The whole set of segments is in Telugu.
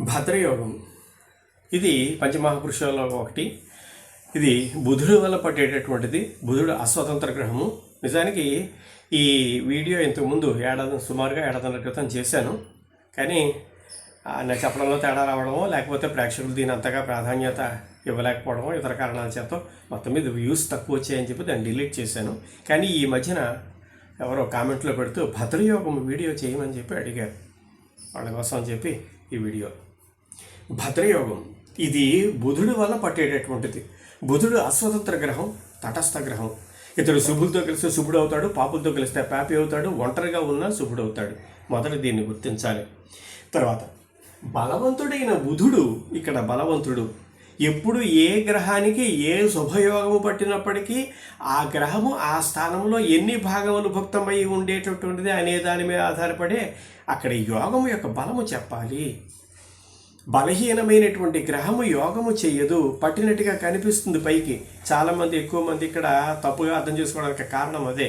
భద్రయోగం. ఇది పంచమహాపురుషులలో ఒకటి. ఇది బుధుడు వల్ల పట్టేటటువంటిది. బుధుడు అస్వతంత్ర గ్రహము. నిజానికి ఈ వీడియో ఇంతకుముందు ఏడాది సుమారుగా ఏడాదిన్నర క్రితం చేశాను. కానీ ఆ, నాకు చెప్పడంలో తేడా రావడమో లేకపోతే ప్రేక్షకులు దీని అంతగా ప్రాధాన్యత ఇవ్వలేకపోవడమో ఇతర కారణాల చేత మొత్తం మీద వ్యూస్ తక్కువ వచ్చాయని చెప్పి దాన్ని డిలీట్ చేశాను. కానీ ఈ మధ్యన ఎవరో కామెంట్లో పెడుతూ భద్రయోగం వీడియో చేయమని చెప్పి అడిగారు. వాళ్ళ కోసం అని చెప్పి ఈ వీడియో. భద్రయోగం. ఇది బుధుడి వల్ల పట్టేటటువంటిది. బుధుడు అస్వతంత్ర గ్రహం తటస్థ గ్రహం. ఇతడు శుభులతో కలిస్తే శుభుడు అవుతాడు పాపులతో కలిస్తే పాపి అవుతాడు ఒంటరిగా ఉన్నా శుభుడు అవుతాడు. మొదట దీన్ని గుర్తించాలి. తర్వాత బలవంతుడైన బుధుడు ఇక్కడ బలవంతుడు ఎప్పుడు ఏ గ్రహానికి ఏ శుభయోగము పట్టినప్పటికీ ఆ గ్రహము ఆ స్థానంలో ఎన్ని భాగములు భుక్తమై ఉండేటటువంటిది అనే దాని మీద ఆధారపడే అక్కడ యోగము యొక్క బలము చెప్పాలి. బలహీనమైనటువంటి గ్రహము యోగము చేయదు. పట్టినట్టుగా కనిపిస్తుంది పైకి. చాలామంది ఎక్కువ మంది ఇక్కడ తప్పుగా అర్థం చేసుకోవడానికి కారణం అదే.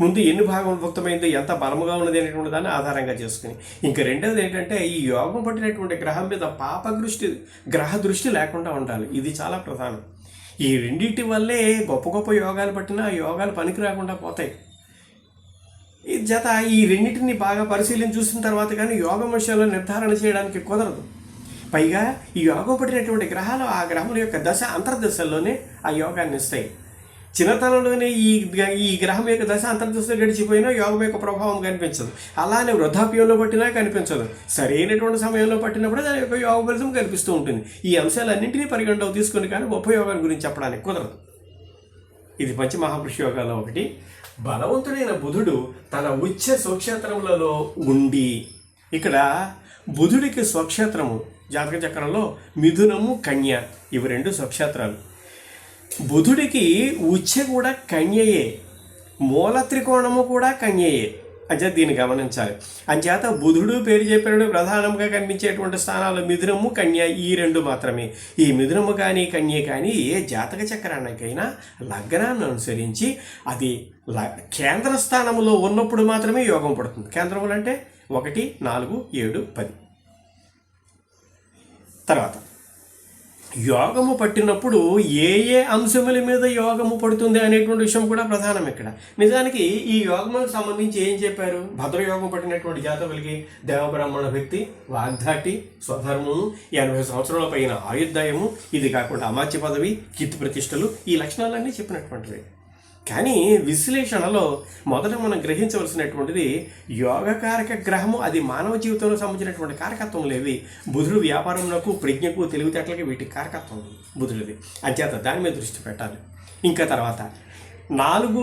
ముందు ఎన్ని భాగం భుక్తమైందో ఎంత బలముగా ఉన్నది అనేటువంటి దాన్ని ఆధారంగా చేసుకుని. ఇంకా రెండవది ఏంటంటే ఈ యోగం పట్టినటువంటి గ్రహం మీద పాప దృష్టి గ్రహ దృష్టి లేకుండా ఉండాలి. ఇది చాలా ప్రధానం. ఈ రెండింటి వల్లే గొప్ప గొప్ప యోగాలు పట్టినా ఆ యోగాలు పనికి రాకుండా పోతాయి. ఈ జత ఈ రెండింటిని బాగా పరిశీలించి చూసిన తర్వాత కానీ యోగం విషయంలో నిర్ధారణ చేయడానికి కుదరదు. పైగా ఈ యోగపడినటువంటి పట్టినటువంటి గ్రహాలు ఆ గ్రహముల యొక్క దశ అంతర్దశల్లోనే ఆ యోగాన్ని ఇస్తాయి. చిన్నతనంలోనే ఈ ఈ గ్రహం యొక్క దశ అంతర్దశలో గడిచిపోయినా యోగం యొక్క ప్రభావం కనిపించదు. అలానే వృద్ధాప్యంలో పట్టినా కనిపించదు. సరైనటువంటి సమయంలో పట్టినప్పుడు దాని యొక్క యోగ ఫలితం కనిపిస్తూ ఉంటుంది. ఈ అంశాలన్నింటినీ పరిగణలోకి తీసుకుని కానీ ఉపయోగాల గురించి చెప్పడానికి కుదరదు. ఇది పంచమహాపురుష యోగాలో ఒకటి. బలవంతుడైన బుధుడు తన ఉచ్చ స్వక్షేత్రములలో ఉండి ఇక్కడ బుధుడికి స్వక్షేత్రము జాతక చక్రంలో మిథునము కన్య ఇవి రెండు స్వక్షేత్రాలు. బుధుడికి ఉచ్చ కూడా కన్యయే మూల త్రికోణము కూడా కన్యయే. అంచేత దీన్ని గమనించాలి. అంచేత బుధుడు పేరు చెప్పినప్పుడు ప్రధానంగా కనిపించేటువంటి స్థానాలు మిథునము కన్య ఈ రెండు మాత్రమే. ఈ మిథునము కానీ కన్య కానీ ఏ జాతక చక్రానికైనా లగ్నాన్ని అనుసరించి అది ల- కేంద్ర స్థానంలో ఉన్నప్పుడు మాత్రమే యోగం పడుతుంది. కేంద్రములు అంటే ఒకటి నాలుగు ఏడు పది. తర్వాత యోగము పట్టినప్పుడు ఏ ఏ అంశముల మీద యోగము పడుతుంది అనేటువంటి విషయం కూడా ప్రధానం ఇక్కడ. నిజానికి ఈ యోగములకు సంబంధించి ఏం చెప్పారు? భద్రయోగం పట్టినటువంటి జాతకులకి దేవబ్రాహ్మణ వ్యక్తి వాగ్దాటి స్వధర్మము ఎనభై సంవత్సరాల పైన ఆయుర్దాయము ఇది కాకుండా అమాత్య పదవి కీర్తి ప్రతిష్టలు ఈ లక్షణాలన్నీ చెప్పినటువంటివి. కానీ విశ్లేషణలో మొదట మనం గ్రహించవలసినటువంటిది యోగకారక గ్రహము అది మానవ జీవితంలో సంబంధించినటువంటి కారకత్వం లేవి బుధుడు వ్యాపారంలోకు ప్రజ్ఞకు తెలివితేటలకి వీటి కారకత్వం బుధుడిది. అంచేత దాని మీద దృష్టి పెట్టాలి. ఇంకా తర్వాత నాలుగు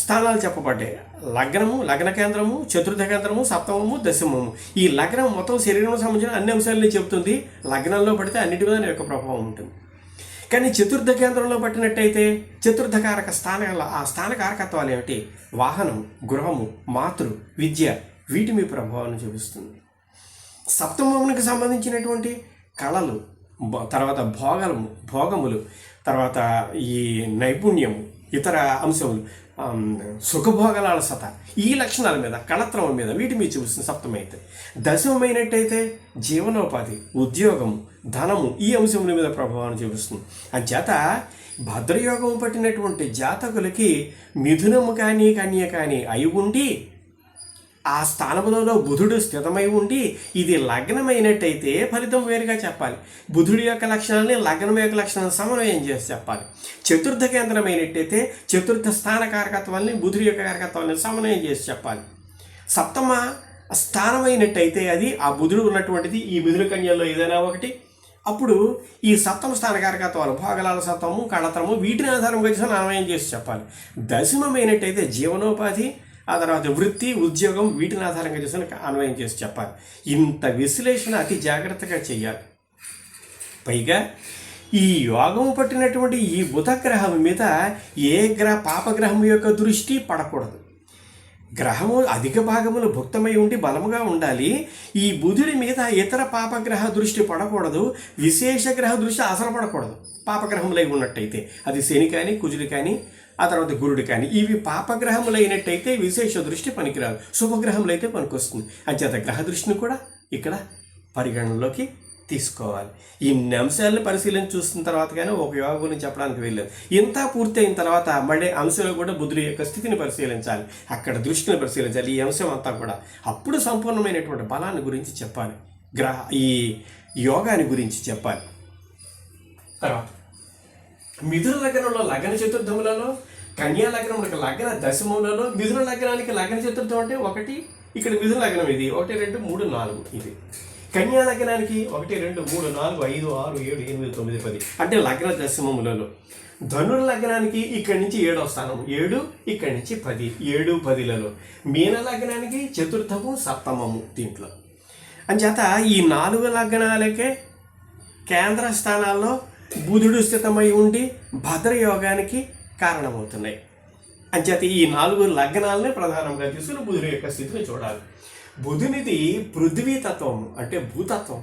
స్థానాలు చెప్పబడ్డాయి. లగ్నము లగ్న కేంద్రము చతుర్థ కేంద్రము సప్తమము దశమము. ఈ లగ్నం మొత్తం శరీరం సంబంధించిన అన్ని అంశాలని చెబుతుంది. లగ్నంలో పడితే అన్నిటి మీద యొక్క ప్రభావం ఉంటుంది. కానీ చతుర్థ కేంద్రంలో పట్టినట్టయితే చతుర్థకారక స్థానాల ఆ స్థాన కారకత్వాలు ఏమిటి? వాహనం గృహము మాతృ విద్య వీటి మీ ప్రభావాన్ని చూపిస్తుంది. సప్తమమునికి సంబంధించినటువంటి కళలు తర్వాత భోగము భోగములు తర్వాత ఈ నైపుణ్యము ఇతర అంశములు సుఖభోగల అలసత ఈ లక్షణాల మీద కళత్రమం మీద వీటి మీద చూపిస్తుంది సప్తమైతే. దశమైనట్టయితే జీవనోపాధి ఉద్యోగం ధనము ఈ అంశముల మీద ప్రభావాన్ని చూపిస్తుంది. ఆ అంచేత భద్రయోగం పట్టినటువంటి జాతకులకి మిథునము కానీ కన్య కానీ అయి ఉండి ఆ స్థానములలో బుధుడు స్థితమై ఉండి ఇది లగ్నమైనట్టయితే ఫలితం వేరుగా చెప్పాలి. బుధుడి యొక్క లక్షణాలని లగ్నం యొక్క లక్షణాలను సమన్వయం చేసి చెప్పాలి. చతుర్థ కేంద్రమైనట్టయితే చతుర్థ స్థాన కారకత్వాన్ని బుధుడి యొక్క కారకత్వాన్ని సమన్వయం చేసి చెప్పాలి. సప్తమ స్థానమైనట్టయితే అది ఆ బుధుడు ఉన్నటువంటిది ఈ మిథున కన్యల్లో ఏదైనా ఒకటి అప్పుడు ఈ సప్తమ స్థానకారకత్వాలు భోగలాల సప్తము కళత్రము వీటిని ఆధారంగా చేసి అన్వయం చేసి చెప్పాలి? దశమమైనట్టయితే జీవనోపాధి ఆ తర్వాత వృత్తి ఉద్యోగం వీటిని ఆధారంగా చేసుకొని అన్వయం చేసి చెప్పాలి. ఇంత విశ్లేషణ అతి జాగ్రత్తగా చేయాలి పైగా ఈ యోగం పట్టినటువంటి ఈ బుధగ్రహం మీద ఏ గ్రహ పాపగ్రహం యొక్క దృష్టి పడకూడదు. గ్రహము అధిక భాగములు భుక్తమై ఉండి బలముగా ఉండాలి. ఈ బుధుడి మీద ఇతర పాపగ్రహ దృష్టి పడకూడదు. విశేష గ్రహ దృష్టి అసలు పడకూడదు. పాపగ్రహములై ఉన్నట్టయితే అది శని కానీ కుజుడు కానీ ఆ తర్వాత గురుడు కానీ ఇవి పాపగ్రహములైనట్టయితే విశేష దృష్టి పనికిరాదు శుభగ్రహములైతే పనికొస్తుంది. అంచేత గ్రహ దృష్టిని కూడా ఇక్కడ పరిగణనలోకి తీసుకోవాలి. ఇన్ని అంశాలను పరిశీలన చూసిన తర్వాత కానీ ఒక యోగ గురించి చెప్పడానికి వెళ్ళలేదు ఇంత పూర్తయిన తర్వాత మళ్ళీ అంశంలో కూడా బుద్ధుడి యొక్క స్థితిని పరిశీలించాలి. అక్కడ దృష్టిని పరిశీలించాలి. ఈ అంశం అంతా కూడా. అప్పుడు సంపూర్ణమైనటువంటి బలాన్ని గురించి చెప్పాలి. గ్రహ ఈ యోగాని గురించి చెప్పాలి. తర్వాత మిథున లగ్నంలో లగ్న చతుర్థములలో కన్యా లగ్నములకు లగ్న దశములలో మిథున లగ్నానికి లగ్న చతుర్థం అంటే ఒకటి ఇక్కడ మిథున లగ్నం ఇది. ఒకటి రెండు మూడు నాలుగు ఇది. కన్యా లగ్నానికి ఒకటి రెండు మూడు నాలుగు ఐదు ఆరు ఏడు ఎనిమిది తొమ్మిది పది. అంటే లగ్న దశమములలో ధనుర్ లగ్నానికి ఇక్కడి నుంచి ఏడవ స్థానం ఏడు ఇక్కడి నుంచి పది ఏడు పదిలలో. మీన లగ్నానికి చతుర్థము సప్తమము దీంట్లో. అంచేత ఈ నాలుగు లగ్నాలకే కేంద్ర స్థానాల్లో బుధుడు స్థితమై ఉండి భద్రయోగానికి కారణమవుతున్నాయి. అంచేత ఈ నాలుగు లగ్నాలనే ప్రధానంగా తీసుకుని బుధుడు యొక్క స్థితిని చూడాలి. బుధునిది పృథ్వీ తత్వం అంటే భూతత్వం.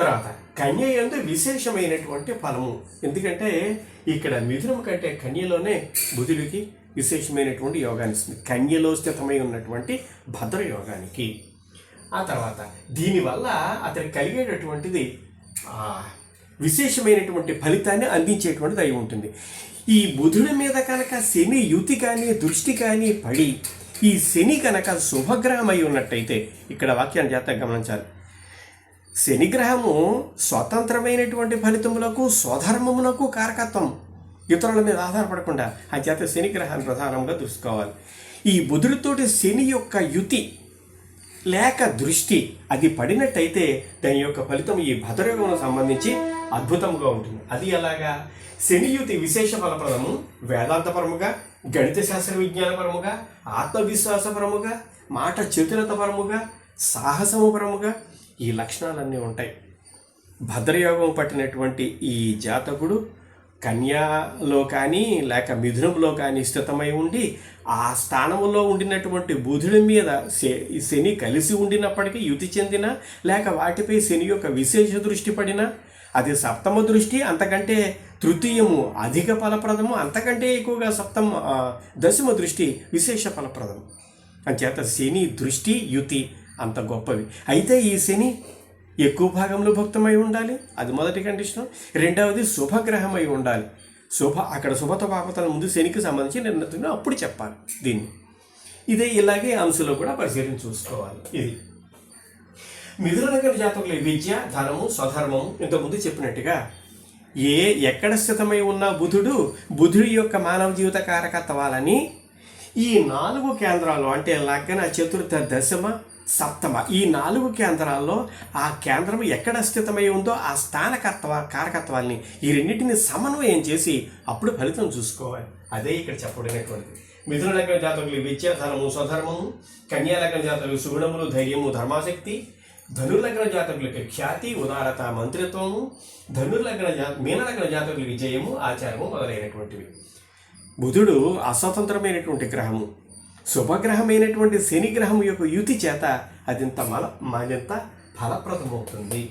తర్వాత కన్య ఎందు విశేషమైనటువంటి ఫలము. ఎందుకంటే ఇక్కడ మిథునం కంటే కన్యలోనే బుధుడికి విశేషమైనటువంటి యోగాన్ని ఇస్తుంది. కన్యలో స్థితమై ఉన్నటువంటి భద్ర యోగానికి ఆ తర్వాత దీనివల్ల అతనికి కలిగేటటువంటిది విశేషమైనటువంటి ఫలితాన్ని అందించేటువంటిది అయి ఉంటుంది. ఈ బుధుడి మీద కనుక శని యుతి కానీ దృష్టి కానీ పడి ఈ శని కనుక శుభగ్రహం అయి ఉన్నట్టయితే ఇక్కడ వాక్యాన్ని జాగ్రత్తగా గమనించాలి. శనిగ్రహము స్వతంత్రమైనటువంటి ఫలితములకు స్వధర్మమునకు కారకత్వం. ఇతరుల మీద ఆధారపడకుండా ఆ చేత శనిగ్రహాన్ని ప్రధానంగా చూసుకోవాలి. ఈ బుధుడితోటి శని యొక్క యుతి లేక దృష్టి అది పడినట్టయితే దాని యొక్క ఫలితం ఈ భద్రయోగం సంబంధించి అద్భుతంగా ఉంటుంది. అది ఎలాగా? శనియుతి విశేష ఫలప్రదము వేదాంతపరముగా గణిత శాస్త్ర విజ్ఞానపరముగా ఆత్మవిశ్వాసపరముగా మాట చతురతపరముగా సాహసముపరముగా ఈ లక్షణాలన్నీ ఉంటాయి. భద్రయోగం పట్టినటువంటి ఈ జాతకుడు కన్యాలో కానీ లేక మిథునంలో కానీ స్థితమై ఉండి ఆ స్థానంలో ఉండినటువంటి బుధుడి మీద శ- శని కలిసి ఉండినప్పటికీ యుతి చెందిన లేక వాటిపై శని యొక్క విశేష దృష్టి పడిన అది సప్తమ దృష్టి అంతకంటే తృతీయము అధిక ఫలప్రదము అంతకంటే ఎక్కువగా సప్తమ దశమ దృష్టి విశేష ఫలప్రదం అంచేత శని దృష్టి యుతి అంత గొప్పవి. అయితే ఈ శని ఎక్కువ భాగంలో భక్తమై ఉండాలి అది మొదటి కండిషన్. రెండవది శుభగ్రహమై ఉండాలి. శుభ అక్కడ శుభత పాపతల ముందు శనికి సంబంధించి నిర్ణయం అప్పుడు చెప్పాలి దీన్ని. ఇదే ఇలాగే అంశంలో కూడా పరిశీలన చూసుకోవాలి. ఇది. మిథున నగర జాతకులు విద్య ధనము స్వధర్మము ఇంతకుముందు చెప్పినట్టుగా ఏ ఎక్కడ స్థితమై ఉన్న బుధుడు బుధుడి యొక్క మానవ జీవిత కారకత్వాలని ఈ నాలుగు కేంద్రాలు అంటే లగ్న చతుర్థ దశమ సప్తమ ఈ నాలుగు కేంద్రాల్లో ఆ కేంద్రం ఎక్కడ స్థితమై ఉందో ఆ స్థానకత్వ కారకత్వాల్ని ఈ రెండింటిని సమన్వయం చేసి అప్పుడు ఫలితం చూసుకోవాలి. అదే ఇక్కడ చెప్పబడినటువంటిది. మిథున లగ్న జాతకులు విద్య స్వధర్మము కన్యా లగ్న జాతకులు సుగుణములు ధైర్యము ధర్మాశక్తి ధనుర్లగ్న జాతకులకి ఖ్యాతి ఉదారత మంత్రిత్వము ధనుర్లగ్న జా మీనలగ్న జాతకులకి జయము ఆచారము మొదలైనటువంటివి. బుధుడు అస్వతంత్రమైనటువంటి గ్రహము. శుభగ్రహమైనటువంటి శని గ్రహం యొక్క యుతి చేత అదింత మల మరింత ఫలప్రదమవుతుంది.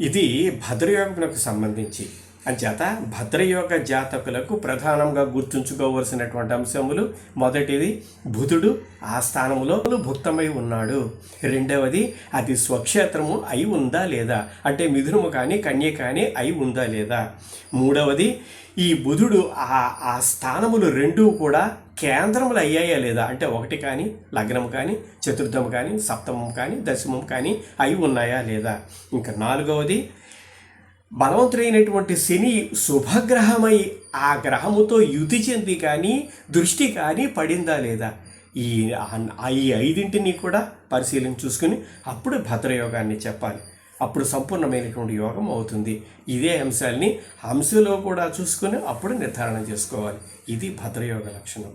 ఇది భద్రయోగమునకు సంబంధించి. అంచేత భద్రయోగ జాతకులకు ప్రధానంగా గుర్తుంచుకోవలసినటువంటి అంశములు మొదటిది బుధుడు ఆ స్థానంలో భుక్తమై ఉన్నాడు. రెండవది అది స్వక్షేత్రము అయి ఉందా లేదా? అంటే మిథునము కానీ కన్య కానీ అయి ఉందా లేదా? మూడవది ఈ బుధుడు ఆ ఆ స్థానములు రెండూ కూడా కేంద్రములు అయ్యాయా లేదా? అంటే ఒకటి కానీ లగ్నము కానీ చతుర్థము కానీ సప్తమం కానీ దశమం కానీ అయి ఉన్నాయా లేదా? ఇంకా నాలుగవది బలవంతుడైనటువంటి శని శుభగ్రహమై ఆ గ్రహముతో యుతి చెంది కానీ దృష్టి కానీ పడిందా లేదా? ఈ ఈ ఐదింటిని కూడా పరిశీలన చూసుకుని అప్పుడు భద్రయోగాన్ని చెప్పాలి. అప్పుడు సంపూర్ణమైనటువంటి యోగం అవుతుంది. ఇదే అంశాల్ని హంసలో కూడా చూసుకుని అప్పుడు నిర్ధారణ చేసుకోవాలి. ఇది భద్రయోగ లక్షణం.